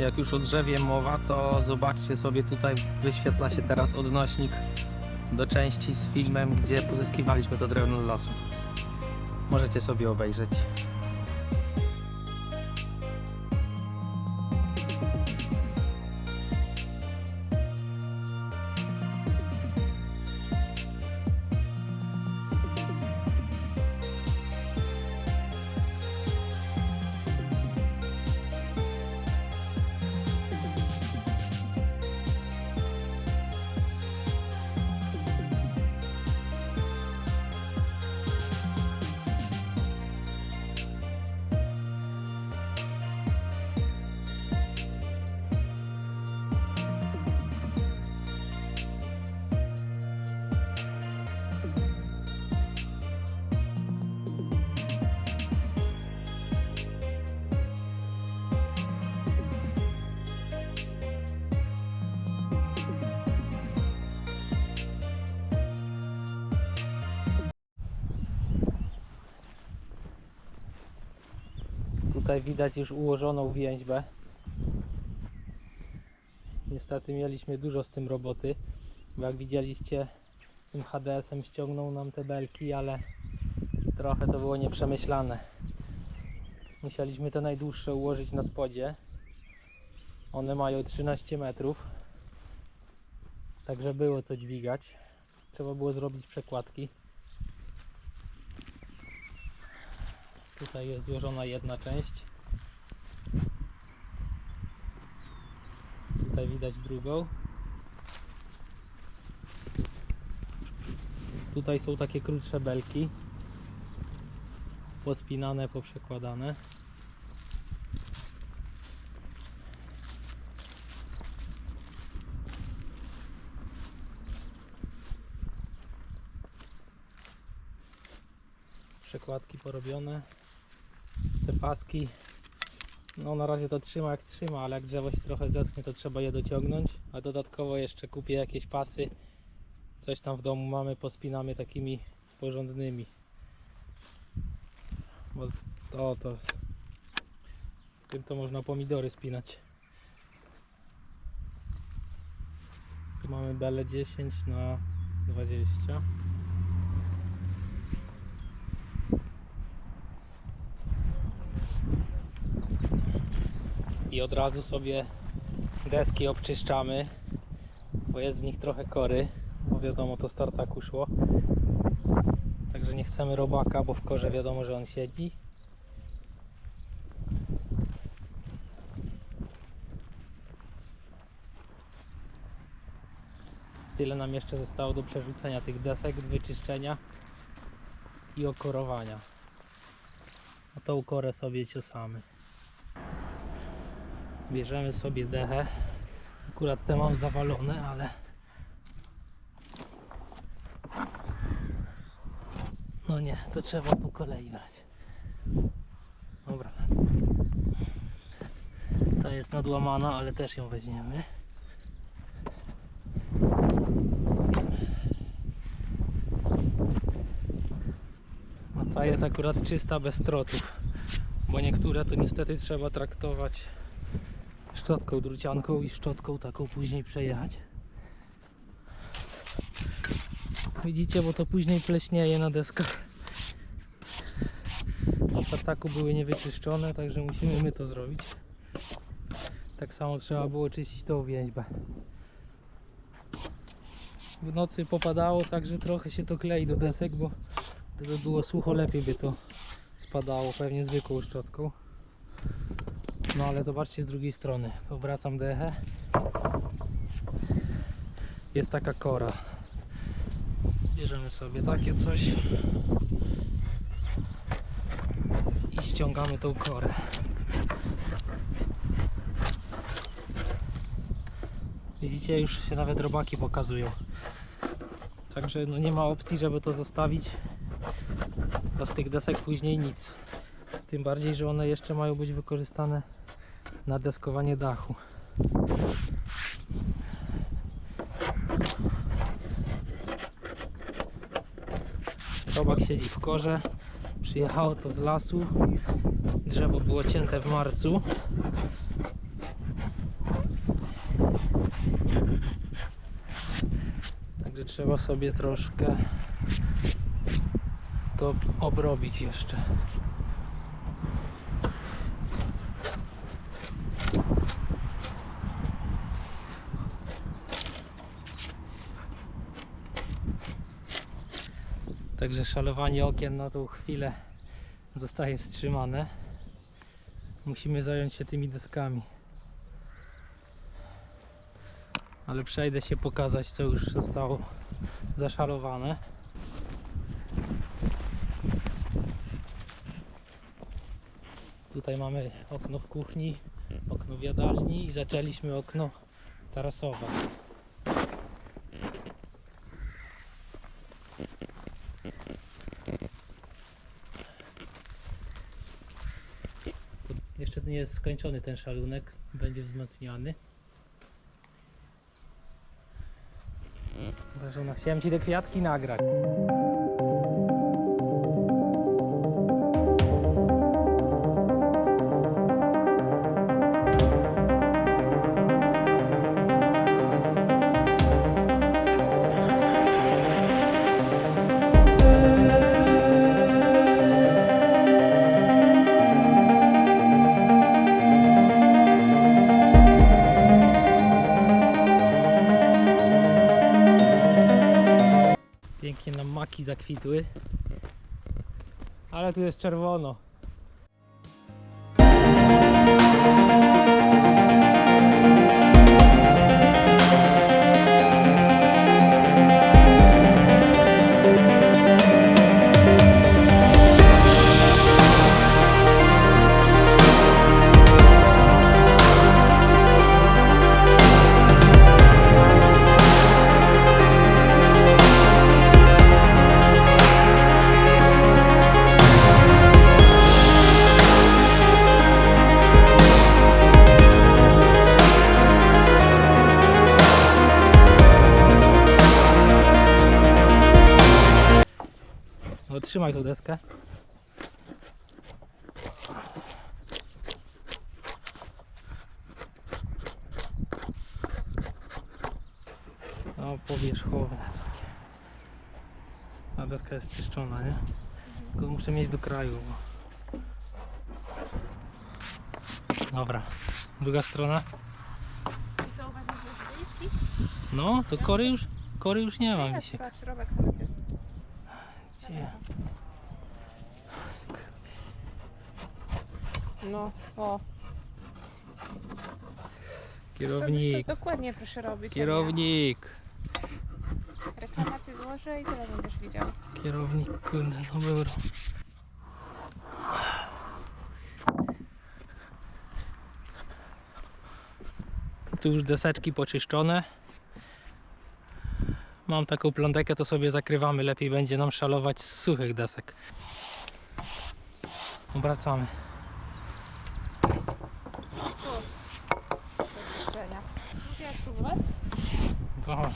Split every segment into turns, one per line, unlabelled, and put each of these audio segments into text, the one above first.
Jak już o drzewie mowa, to zobaczcie sobie tutaj wyświetla się teraz odnośnik do części z filmem, gdzie pozyskiwaliśmy to drewno z lasu. Możecie sobie obejrzeć. Tutaj widać już ułożoną więźbę. Niestety mieliśmy dużo z tym roboty, bo jak widzieliście tym HDS-em ściągnął nam te belki, ale trochę to było nieprzemyślane. Musieliśmy te najdłuższe ułożyć na spodzie. One mają 13 metrów. Także było co dźwigać. Trzeba było zrobić przekładki. Tutaj jest złożona jedna część. Tutaj widać drugą. Tutaj są takie krótsze belki. Podspinane, poprzekładane. Przekładki porobione te paski. No na razie to trzyma jak trzyma, ale jak drzewo się trochę zeschnie to trzeba je dociągnąć. A dodatkowo jeszcze kupię jakieś pasy. Coś tam w domu mamy, pospinamy takimi porządnymi. Bo to to tym to można pomidory spinać. Tu mamy belę 10 na 20 i od razu sobie deski obczyszczamy, bo jest w nich trochę kory, bo wiadomo to startaku szło. Także nie chcemy robaka, bo w korze wiadomo, że on siedzi. Tyle nam jeszcze zostało do przerzucenia tych desek, wyczyszczenia i okorowania. A tą korę sobie ciosamy. Bierzemy sobie dechę. Akurat te mam zawalone, ale no nie, to trzeba po kolei brać. Dobra. Ta jest nadłamana, ale też ją weźmiemy. A ta jest akurat czysta bez trotów, bo niektóre to niestety trzeba traktować szczotką drucianką i szczotką taką później przejechać. Widzicie, bo to później pleśnieje na deskach. Na tartaku były niewyczyszczone, także musimy my to zrobić. Tak samo trzeba było czyścić tą więźbę. W nocy popadało, także trochę się to klei do desek, bo gdyby było sucho lepiej by to spadało, pewnie zwykłą szczotką. No ale zobaczcie z drugiej strony. Obracam dechę. Jest taka kora. Bierzemy sobie takie coś i ściągamy tą korę. Widzicie, już się nawet robaki pokazują. Także no nie ma opcji, żeby to zostawić. Bo z tych desek później nic. Tym bardziej, że one jeszcze mają być wykorzystane na deskowanie dachu. Robak siedzi w korze. Przyjechało to z lasu. Drzewo było cięte w marcu. Także trzeba sobie troszkę to obrobić jeszcze. Także szalowanie okien na tą chwilę zostaje wstrzymane. Musimy zająć się tymi deskami. Ale przejdę się pokazać, co już zostało zaszalowane. Tutaj mamy okno w kuchni, okno w jadalni i zaczęliśmy okno tarasowe. Jeszcze nie jest skończony ten szalunek, będzie wzmacniany. Grażuna, chciałem Ci te kwiatki nagrać. Maki zakwitły. Ale tu jest czerwono. Trzymaj tą deskę. No powierzchowne takie. A deska jest czyszczona, nie? Tylko muszę mieć do kraju. Bo... Dobra, druga strona. No, to kory już, kory już nie ma mi się.
Robek nawet jest.
Gdzie?
No, o.
Kierownik,
To dokładnie proszę robić. a nie-
kierownik,
Reklamację złożę i tyle będziesz widział.
kierownik, kurde, no dobra. Tu już deseczki poczyszczone. Mam taką plątekę, to sobie zakrywamy. Lepiej będzie nam szalować z suchych desek. Obracamy.
Do czyszczenia. Muszę ja spróbować?
To chodź.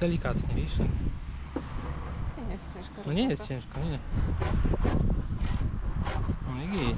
Delikatnie, widzisz?
Nie jest ciężko.
No nie jest ciężko, nie. No git.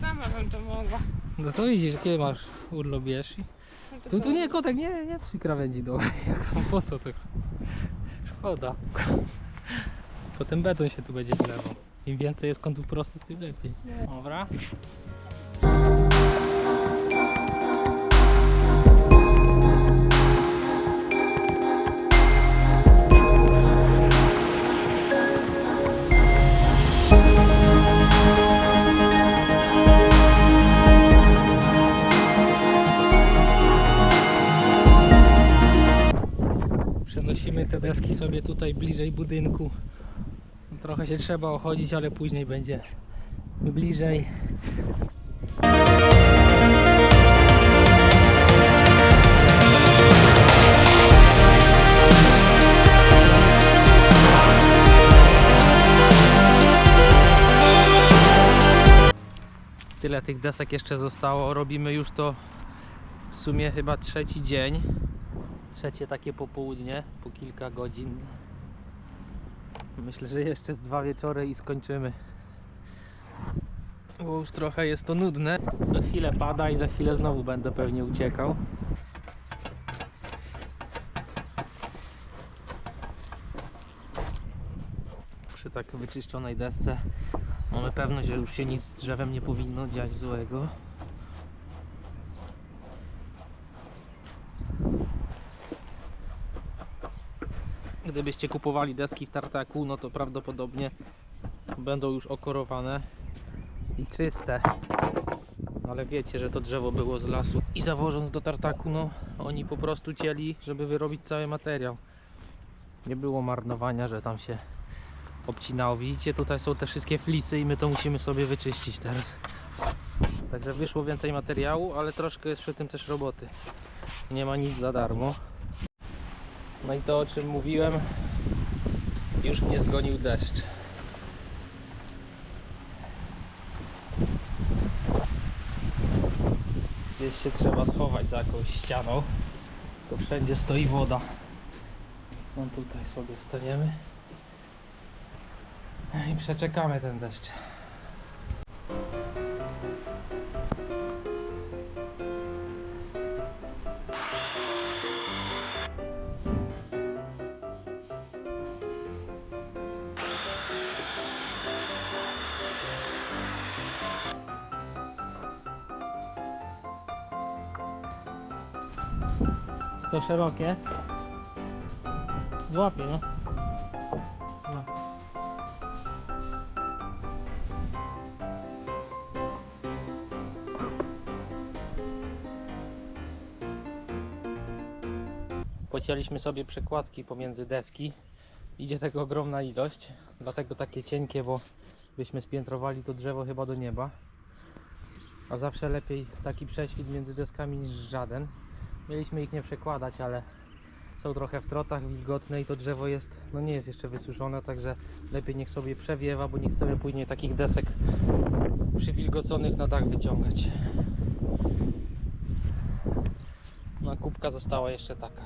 Sama bym to mogła.
No to widzisz, jakie masz urlop bierz i...
No
Tu, tu nie, kotek, nie, nie przy krawędzi do jak są, po co to? Szkoda. Potem beton się tu będzie wlewał. Im więcej jest kątów prostych, tym lepiej.
Nie.
Dobra. Tutaj bliżej budynku. Trochę się trzeba ochodzić, ale później będzie bliżej. Tyle tych desek jeszcze zostało. Robimy już to w sumie chyba trzeci dzień. Trzecie takie popołudnie, po kilka godzin. Myślę, że jeszcze z dwa wieczory i skończymy. Bo już trochę jest to nudne. Za chwilę pada i za chwilę znowu będę pewnie uciekał. Przy tak wyczyszczonej desce mamy pewność, że już się nic z drzewem nie powinno dziać złego. Gdybyście kupowali deski w tartaku, no to prawdopodobnie będą już okorowane i czyste. Ale wiecie, że to drzewo było z lasu i zawożąc do tartaku, no oni po prostu cieli, żeby wyrobić cały materiał. Nie było marnowania, że tam się obcinało. Widzicie, tutaj są te wszystkie flisy i my to musimy sobie wyczyścić teraz. Także wyszło więcej materiału, ale troszkę jest przy tym też roboty. Nie ma nic za darmo. No i to o czym mówiłem, już mnie zgonił deszcz. Gdzieś się trzeba schować za jakąś ścianą. To wszędzie stoi woda. No tutaj sobie staniemy. I przeczekamy ten deszcz. Szerokie. Złapie, no. no. Pocięliśmy sobie przekładki pomiędzy deski. Idzie tego ogromna ilość, dlatego takie cienkie, bo byśmy spiętrowali to drzewo chyba do nieba. A zawsze lepiej taki prześwit między deskami niż żaden. Mieliśmy ich nie przekładać, ale są trochę w trotach, wilgotne i to drzewo jest, no nie jest jeszcze wysuszone, także lepiej niech sobie przewiewa, bo nie chcemy później takich desek przywilgoconych na dach wyciągać. No kubka została jeszcze taka.